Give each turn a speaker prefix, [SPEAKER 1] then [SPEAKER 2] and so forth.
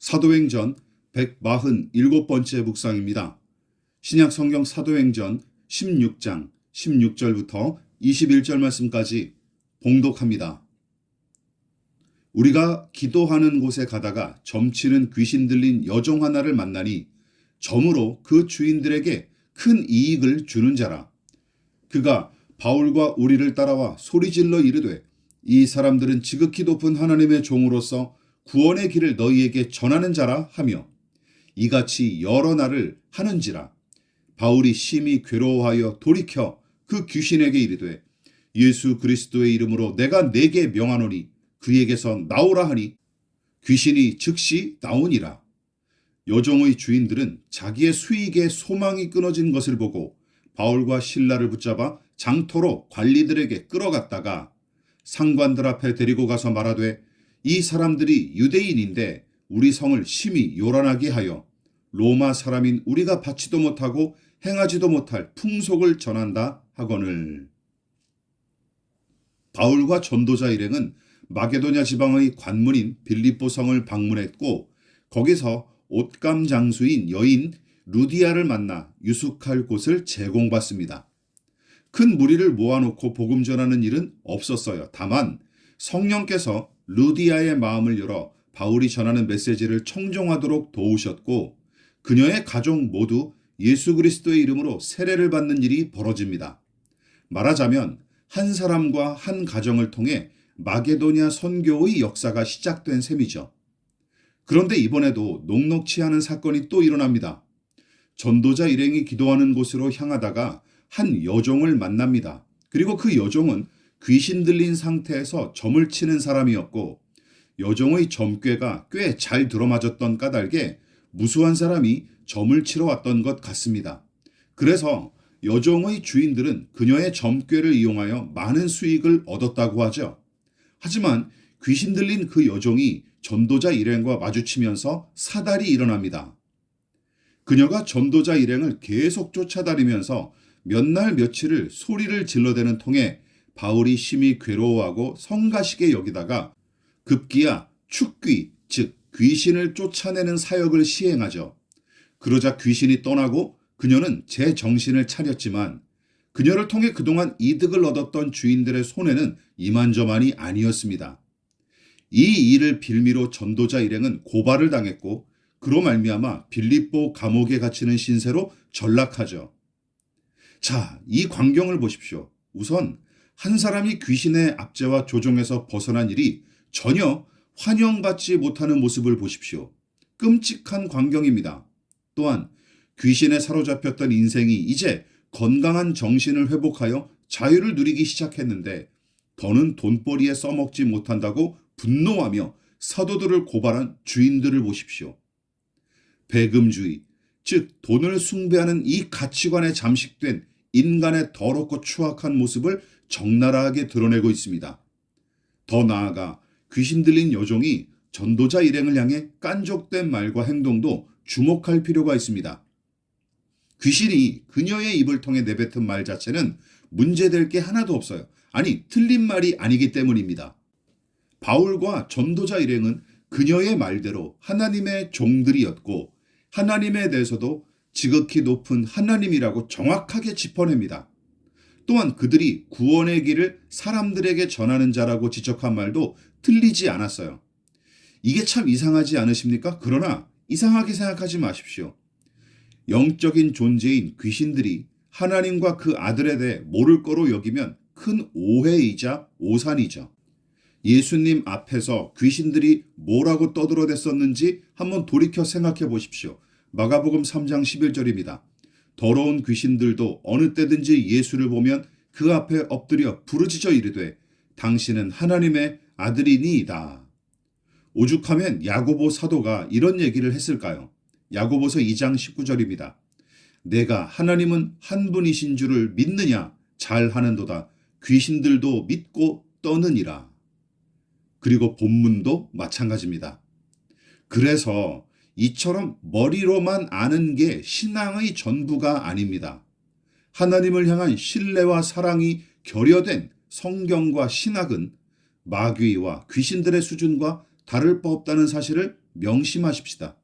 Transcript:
[SPEAKER 1] 사도행전 147번째 묵상입니다. 신약 성경 사도행전 16장 16절부터 21절 말씀까지 봉독합니다. 우리가 기도하는 곳에 가다가 점치는 귀신 들린 여종 하나를 만나니 점으로 그 주인들에게 큰 이익을 주는 자라. 그가 바울과 우리를 따라와 소리질러 이르되 이 사람들은 지극히 높은 하나님의 종으로서 구원의 길을 너희에게 전하는 자라 하며 이같이 여러 날을 하는지라. 바울이 심히 괴로워하여 돌이켜 그 귀신에게 이르되 예수 그리스도의 이름으로 내가 내게 명하노니 그에게서 나오라 하니 귀신이 즉시 나오니라. 여종의 주인들은 자기의 수익에 소망이 끊어진 것을 보고 바울과 신라를 붙잡아 장터로 관리들에게 끌어갔다가 상관들 앞에 데리고 가서 말하되 이 사람들이 유대인인데 우리 성을 심히 요란하게 하여 로마 사람인 우리가 받지도 못하고 행하지도 못할 풍속을 전한다 하거늘. 바울과 전도자 일행은 마게도냐 지방의 관문인 빌립보 성을 방문했고 거기서 옷감 장수인 여인 루디아를 만나 유숙할 곳을 제공받습니다. 큰 무리를 모아놓고 복음 전하는 일은 없었어요. 다만 성령께서 루디아의 마음을 열어 바울이 전하는 메시지를 청종하도록 도우셨고 그녀의 가족 모두 예수 그리스도의 이름으로 세례를 받는 일이 벌어집니다. 말하자면 한 사람과 한 가정을 통해 마게도냐 선교의 역사가 시작된 셈이죠. 그런데 이번에도 녹록치 않은 사건이 또 일어납니다. 전도자 일행이 기도하는 곳으로 향하다가 한 여종을 만납니다. 그리고 그 여종은 귀신 들린 상태에서 점을 치는 사람이었고 여종의 점괘가 꽤 잘 들어맞았던 까닭에 무수한 사람이 점을 치러 왔던 것 같습니다. 그래서 여종의 주인들은 그녀의 점괘를 이용하여 많은 수익을 얻었다고 하죠. 하지만 귀신 들린 그 여종이 전도자 일행과 마주치면서 사달이 일어납니다. 그녀가 전도자 일행을 계속 쫓아다니면서 몇 날 며칠을 소리를 질러대는 통에 바울이 심히 괴로워하고 성가시게 여기다가 급기야 축귀, 즉 귀신을 쫓아내는 사역을 시행하죠. 그러자 귀신이 떠나고 그녀는 제 정신을 차렸지만 그녀를 통해 그동안 이득을 얻었던 주인들의 손해는 이만저만이 아니었습니다. 이 일을 빌미로 전도자 일행은 고발을 당했고 그로 말미암아 빌립보 감옥에 갇히는 신세로 전락하죠. 자, 이 광경을 보십시오. 우선 한 사람이 귀신의 압제와 조종에서 벗어난 일이 전혀 환영받지 못하는 모습을 보십시오. 끔찍한 광경입니다. 또한 귀신에 사로잡혔던 인생이 이제 건강한 정신을 회복하여 자유를 누리기 시작했는데 더는 돈벌이에 써먹지 못한다고 분노하며 사도들을 고발한 주인들을 보십시오. 배금주의, 즉 돈을 숭배하는 이 가치관에 잠식된 인간의 더럽고 추악한 모습을 적나라하게 드러내고 있습니다. 더 나아가 귀신 들린 여종이 전도자 일행을 향해 깐족된 말과 행동도 주목할 필요가 있습니다. 귀신이 그녀의 입을 통해 내뱉은 말 자체는 문제될 게 하나도 없어요. 아니, 틀린 말이 아니기 때문입니다. 바울과 전도자 일행은 그녀의 말대로 하나님의 종들이었고 하나님에 대해서도 지극히 높은 하나님이라고 정확하게 짚어냅니다. 또한 그들이 구원의 길을 사람들에게 전하는 자라고 지적한 말도 틀리지 않았어요. 이게 참 이상하지 않으십니까? 그러나 이상하게 생각하지 마십시오. 영적인 존재인 귀신들이 하나님과 그 아들에 대해 모를 거로 여기면 큰 오해이자 오산이죠. 예수님 앞에서 귀신들이 뭐라고 떠들어댔었는지 한번 돌이켜 생각해 보십시오. 마가복음 3장 11절입니다. 더러운 귀신들도 어느 때든지 예수를 보면 그 앞에 엎드려 부르짖어 이르되 당신은 하나님의 아들이니이다. 오죽하면 야고보 사도가 이런 얘기를 했을까요? 야고보서 2장 19절입니다. 내가 하나님은 한 분이신 줄을 믿느냐 잘 하는도다 귀신들도 믿고 떠느니라. 그리고 본문도 마찬가지입니다. 그래서 이처럼 머리로만 아는 게 신앙의 전부가 아닙니다. 하나님을 향한 신뢰와 사랑이 결여된 성경과 신학은 마귀와 귀신들의 수준과 다를 바 없다는 사실을 명심하십시다.